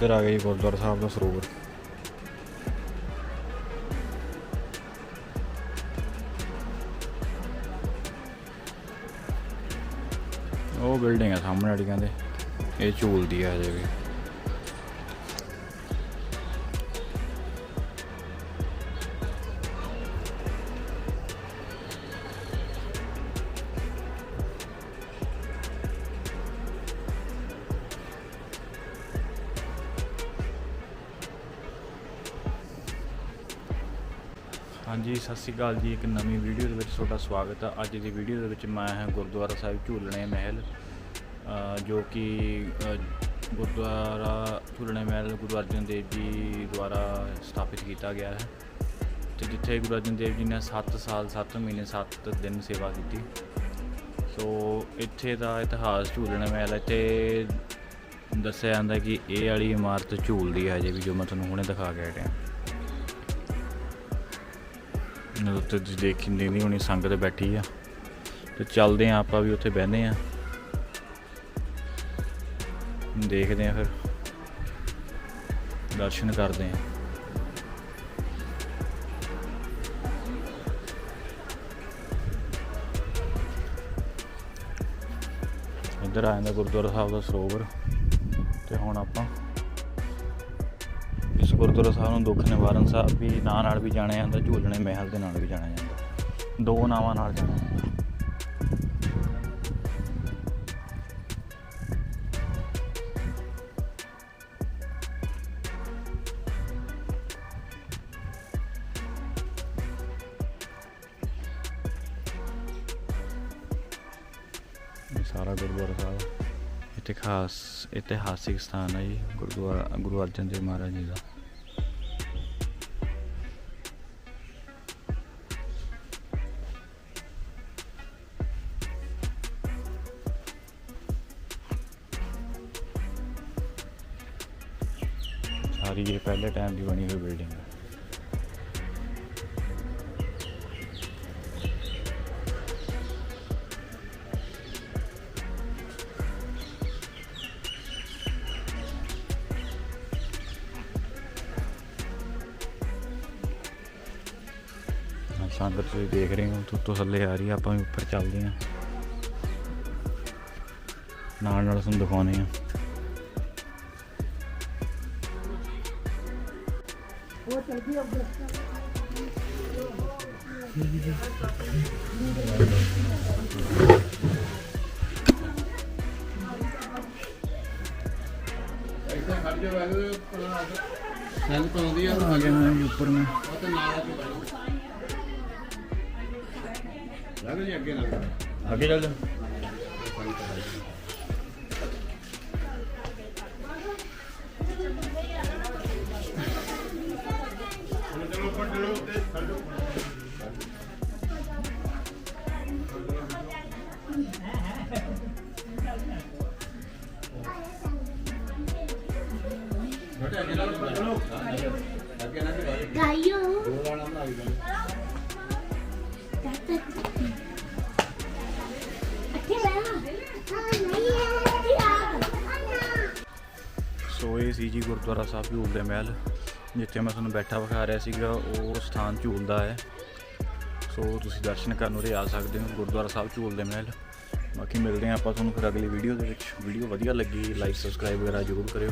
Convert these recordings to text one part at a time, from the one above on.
ਇੱਧਰ ਆ ਗਏ ਜੀ ਗੁਰਦੁਆਰਾ ਸਾਹਿਬ ਦਾ ਸਰੋਵਰ। ਉਹ ਬਿਲਡਿੰਗ ਆ ਸਾਹਮਣੇ ਵਾਲੀ ਕਹਿੰਦੇ। ਇਹ ਝੂਲਦੀ ਆ ਹਜੇ ਵੀ। ਹਾਂਜੀ, ਸਤਿ ਸ਼੍ਰੀ ਅਕਾਲ ਜੀ। ਇੱਕ ਨਵੀਂ ਵੀਡੀਓ ਦੇ ਵਿੱਚ ਤੁਹਾਡਾ ਸਵਾਗਤ ਹੈ ਅੱਜ ਦੀ ਵੀਡੀਓ ਦੇ ਵਿੱਚ ਮੈਂ ਹਾਂ ਗੁਰਦੁਆਰਾ ਸਾਹਿਬ ਝੂਲਣੇ ਮਹਿਲ ਜੋ ਕਿ ਗੁਰਦੁਆਰਾ ਝੂਲਣੇ ਮਹਿਲ ਗੁਰੂ ਅਰਜਨ ਦੇਵ ਜੀ ਦੁਆਰਾ ਸਥਾਪਿਤ ਕੀਤਾ ਗਿਆ ਹੈ ਤੇ ਜਿੱਥੇ ਗੁਰੂ ਅਰਜਨ ਦੇਵ ਜੀ ਨੇ 7 ਸਾਲ 7 ਮਹੀਨੇ 7 ਦਿਨ ਸੇਵਾ ਕੀਤੀ। ਸੋ ਇੱਥੇ ਦਾ ਇਤਿਹਾਸ ਝੂਲਣੇ ਮਹਿਲ ਇੱਥੇ ਦੱਸਿਆ ਜਾਂਦਾ ਕਿ ਇਹ ਵਾਲੀ ਇਮਾਰਤ ਝੂਲਦੀ ਹੈ ਜੇ ਵੀ, ਜੋ ਮੈਂ ਤੁਹਾਨੂੰ ਹੁਣੇ ਦਿਖਾ ਕੇ ਹਟਿਆ। ਇਹਨਾਂ ਦੇ ਤੁਸੀਂ ਦੇਖ ਹੀ ਨਹੀਂ ਹੋਣੀ, ਸੰਗਤ ਬੈਠੀ ਆ। ਤੇ ਚੱਲਦੇ ਆ ਆਪਾਂ ਵੀ ਉੱਥੇ ਬਹਿੰਦੇ ਆ। ਦੇਖਦੇ ਆ ਫਿਰ। ਦਰਸ਼ਨ ਕਰਦੇ ਆ। ਇੱਧਰ ਆ ਜਾਂਦਾ ਗੁਰਦੁਆਰਾ ਸਾਹਿਬ ਦਾ ਸਰੋਵਰ। ਤੇ ਹੁਣ ਆਪਾਂ ਗੁਰਦੁਆਰਾ ਸਾਹਿਬ ਨੂੰ ਦੁੱਖ ਨਿਵਾਰਨ ਸਾਹਿਬ ਵੀ ਨਾਂ ਨਾਲ ਵੀ ਜਾਣਿਆ ਜਾਂਦਾ, ਝੂਲਣੇ ਮਹਿਲ ਦੇ ਨਾਲ ਵੀ ਜਾਣਿਆ ਜਾਂਦਾ। ਦੋ ਨਾਵਾਂ ਨਾਲ ਜਾਣਿਆ ਜਾਂਦਾ। ਸਾਰਾ ਗੁਰਦੁਆਰਾ ਸਾਹਿਬ, ਇੱਥੇ ਖਾਸ ਇਤਿਹਾਸਿਕ ਸਥਾਨ ਹੈ ਜੀ, ਗੁਰਦੁਆਰਾ, ਗੁਰੂ ਅਰਜਨ ਦੇਵ ਮਹਾਰਾਜ ਜੀ ਦਾ। ਸਾਰੀ ਇਹ ਪਹਿਲੇ ਟਾਈਮ ਦੀ ਬਣੀ ਹੋਈ ਬਿਲਡਿੰਗ ਹੈ ਹਾਂ, ਸੰਗਤ ਤੁਸੀਂ ਦੇਖ ਰਹੇ ਹੋ ਤੋਂ ਥੱਲੇ ਆ ਰਹੀ ਆ ਆਪਾਂ ਵੀ ਉੱਪਰ ਚੱਲਦੇ ਹਾਂ ਨਾਲ ਨਾਲ ਤੁਹਾਨੂੰ ਦਿਖਾਉਣੇ ਆ ਸੈਲ ਪਾਉਂਦੀ ਆ ਆ ਗਏ ਮੈਂ ਉੱਪਰ ਮੈਂ ਲੱਗ ਜੀ ਅੱਗੇ ਲੱਗ ਅੱਗੇ ਚੱਲ ਜਾ। ਗਾਇਓ ਸੋ ਇਹ ਸੀ ਜੀ ਗੁਰਦੁਆਰਾ ਸਾਹਿਬ ਝੂਲਦੇ ਮਹਿਲ। ਜਿੱਥੇ ਮੈਂ ਤੁਹਾਨੂੰ ਬੈਠਾ ਵਿਖਾ ਰਿਹਾ ਸੀਗਾ, ਉਹ ਸਥਾਨ ਝੂਲਦਾ ਹੈ। ਸੋ ਤੁਸੀਂ ਦਰਸ਼ਨ ਕਰਨ ਉਰੇ ਆ ਸਕਦੇ ਹੋ, ਗੁਰਦੁਆਰਾ ਸਾਹਿਬ ਝੂਲ ਦੇ ਮਹਿਲ। ਬਾਕੀ ਮਿਲਦੇ ਹਾਂ ਆਪਾਂ ਤੁਹਾਨੂੰ ਫਿਰ ਅਗਲੀ ਵੀਡੀਓ ਦੇ ਵਿੱਚ। ਵੀਡੀਓ ਵਧੀਆ ਲੱਗੀ ਲਾਈਕ ਸਬਸਕ੍ਰਾਈਬ ਵਗੈਰਾ ਜ਼ਰੂਰ ਕਰਿਓ।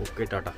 Okay tata.